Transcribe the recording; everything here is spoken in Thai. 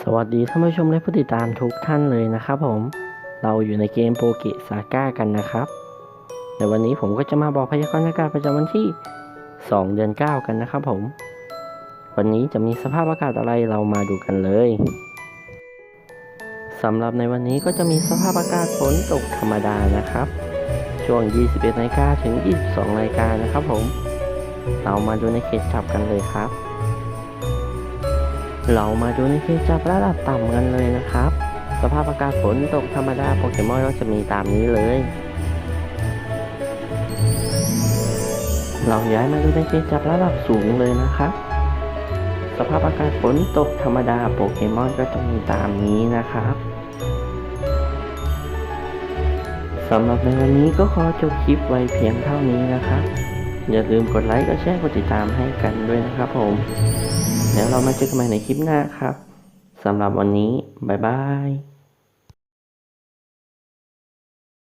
สวัสดีท่านผู้ชมและผู้ติดตามทุกท่านเลยนะครับผม เราอยู่ในเกมโปเกซาก้ากันนะครับในวันนี้ผมก็จะมาบอกพยากรณ์อากาศประจำวันที่ 2 เดือน 9 กันนะครับผม วันนี้จะมีสภาพอากาศอะไรเรามาดูกันเลยสำหรับในวันนี้ก็จะมีสภาพอากาศฝนตกธรรมดานะครับ ช่วง 21นาฬิกาถึง 22นาฬิกานะครับผม เรามาดูในเขตจับกันเลยครับ เรามาดูในเขตจับระดับต่ำกันเลยนะครับ สภาพอากาศฝนตกธรรมดาโปเกมอนก็จะมีตามนี้เลย เราย้ายมาดูในเขตจับระดับสูงเลยนะครับ สภาพอากาศฝนตกธรรมดาโปเกมอนก็จะมีตามนี้นะครับสำหรับในวันนี้ก็ขอจบคลิปไว้เพียงเท่านี้นะครับ อย่าลืมกดไลค์ กดแชร์ กดติดตามให้กันด้วยนะครับผม แล้วเรามาเจอกันใหม่ในคลิปหน้าครับสำหรับวันนี้ บ๊ายบาย